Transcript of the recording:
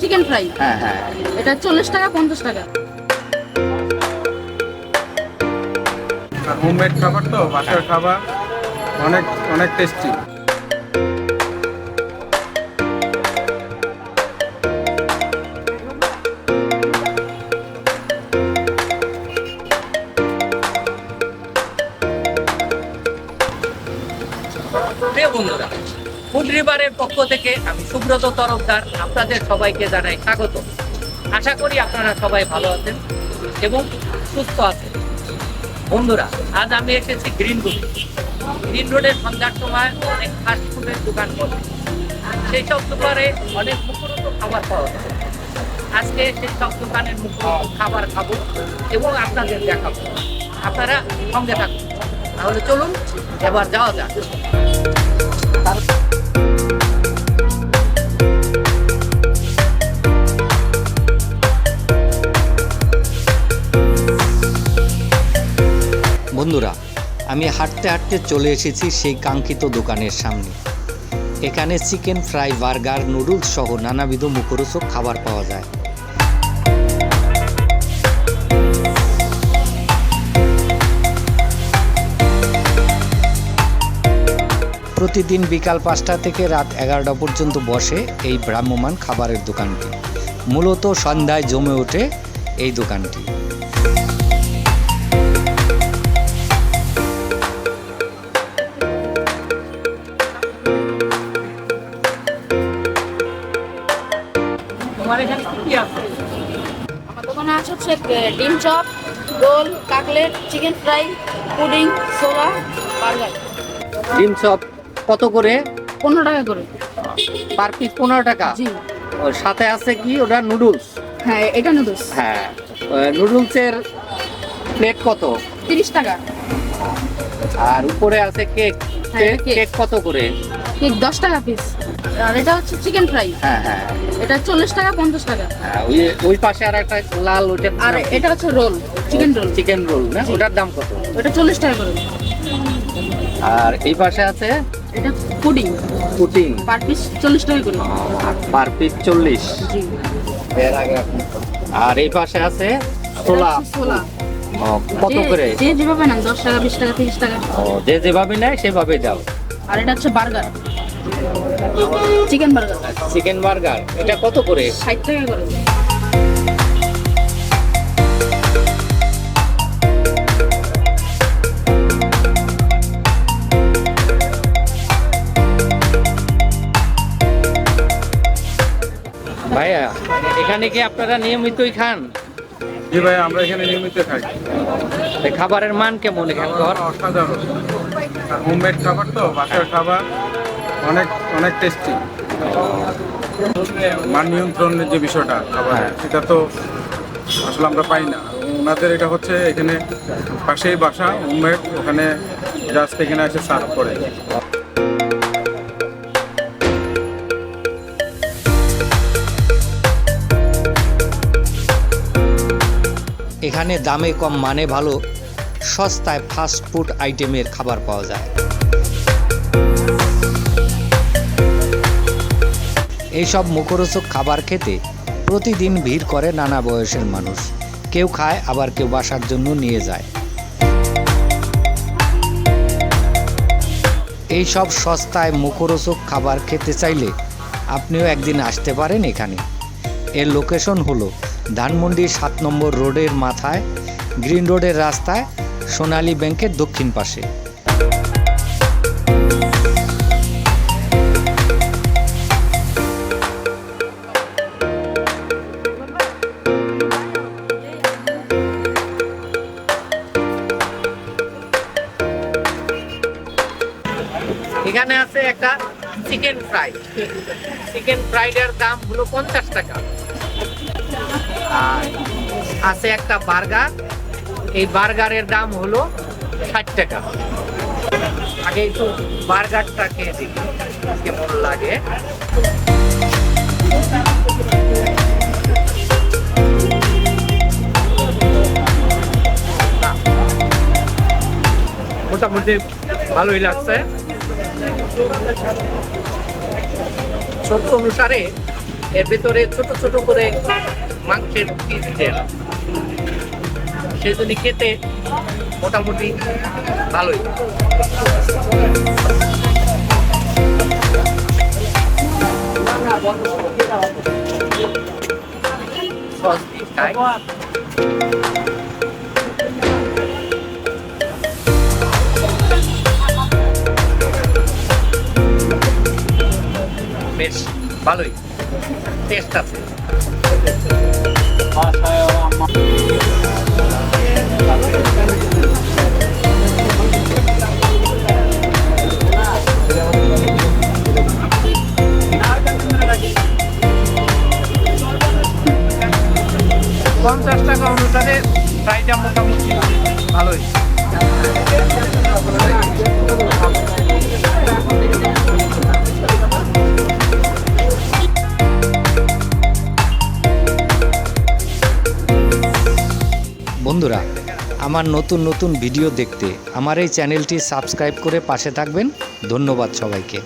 Chicken fry হ্যাঁ হ্যাঁ। এটা চল্লিশ টাকা পঞ্চাশ টাকা। হোমমেড খাবার তো বাসার খাবার। অনেক অনেক টেস্টি প্রিয় বন্ধুরা রিভারের পক্ষ থেকে আমি সুব্রত তরফদার আপনাদের সবাইকে জানাই স্বাগত। আশা করি আপনারা সবাই ভালো আছেন এবং সুস্থ আছেন। বন্ধুরা, আজ আমি এসেছি গ্রিন রোড। গ্রিন রোডের সন্ধ্যার সময় অনেক ফাস্টফুডের দোকান বসে। সেই সব দোকানে অনেক মুখরোচক খাবার পাওয়া যায়। আজকে সেই সব দোকানের মুখরোচক খাবার খাব এবং আপনাদের দেখাবো। আপনারা সঙ্গে থাকুন। তাহলে চলুন, এবার যাওয়া যাক। আমি হাঁটতে হাঁটতে চলে এসেছি সেই কাঙ্ক্ষিত দোকানের সামনে। এখানে চিকেন ফ্রাই, বার্গার, নুডলস সহ নানাবিধ মুখরোচক খাবার পাওয়া যায়। প্রতিদিন বিকাল পাঁচটা থেকে রাত এগারোটা পর্যন্ত বসে এই ভ্রাম্যমান খাবারের দোকানটি। মূলত সন্ধ্যায় জমে ওঠে এই দোকানটি। তোমার এখানে কি কি আছে? আমার দোকানে আছে হচ্ছে ডিম chop roll cutlet chicken fry pudding সোলা বার্গার। ডিম চপ কত করে? পনেরো টাকা করে। পার পিস পনেরো টাকা? জি। ওর সাথে আছে কি ওটা নুডলস? হ্যাঁ এটা নুডলস। হ্যাঁ নুডলসের প্লেট কত? তিরিশ টাকা। আর উপরে আছে কেক। হ্যাঁ, কেক। কেক কত করে? কেক দশ টাকা পিস আর এটা হচ্ছে চিকেন ফ্রাই হ্যাঁ হ্যাঁ। এটা চল্লিশ টাকা পঞ্চাশ টাকা। হ্যাঁ, ওই ওই পাশে আর একটা লাল ওইটা আর এটা হচ্ছে roll chicken roll chicken roll না? ওটার দাম কত? এটা চল্লিশ টাকা করে। আর এই পাশে আছে? এটা পুডিং পুটিং পার পিস চল্লিশ টাকা করে। পার পিস চল্লিশ। আর এই পাশে আছে? ছোলা। ছোলা। কত করে? যে যেভাবে নেন দশ টাকা বিশ টাকা তিরিশ টাকা। ও, যে যেভাবে নেয় সেভাবে দাও। আর এটা হচ্ছে burger. Chicken burger. Chicken burger এটা কত করে? ষাট টাকা করে। ভাইয়া এখানে কি আপনারা নিয়মিতই খান? জি ভাই আমরা এখানে নিয়মিত খাই। খাবারের মান কেমন এখানকার অসাধারণ। হোমমেড খাবার তো বাসার খাবার অনেক অনেক টেস্টি মান নিয়ন্ত্রণের যে বিষয়টা খাবার হ্যাঁ। সেটা তো আসলে আমরা পাই না। ওনাদের এটা হচ্ছে এখানে পাশেই বাসা হোমমেড ওখানে জাস্ট এখানে এসে সার্ভ করে। এখানে দামে কম মানে ভালো। সস্তায় ফাস্ট ফুড আইটেমের খাবার পাওয়া যায়। এইসব মুখরোচক খাবার খেতে প্রতিদিন ভিড় করে নানা বয়সের মানুষ। কেউ খায়, আবার কেউ বাসার জন্য নিয়ে যায়। এই সব সস্তায় মুখরোচক খাবার খেতে চাইলে আপনিও একদিন আসতে পারেন এখানে। এর লোকেশন হলো ধানমন্ডি সাত নম্বর রোডের মাথায়, গ্রিন রোডের রাস্তায় সোনালী ব্যাংকের দক্ষিণ পাশে। এখানে আছে একটা চিকেন ফ্রাই। চিকেন ফ্রাইডের দাম হলো পঞ্চাশ টাকা। আর আছে একটা বার্গার। বার্গারের দাম হলো ষাট টাকা। আগে একটু বার্গারটা খেয়ে দেখি, কেমন লাগে। মোটামুটি ভালোই লাগছে। ছোট অনুসারে এর ভিতরে ছোট ছোট করে মাংসের পিস দেন সেজন্য খেতে মোটামুটি ভালোই। বেশ ভালোই। টেস্ট আছে। প্রাইসটা মোটামুটি ভালোই বন্ধুরা, আমার নতুন নতুন ভিডিও দেখতে আমার এই চ্যানেলটি সাবস্ক্রাইব করে পাশে থাকবেন। ধন্যবাদ সবাইকে।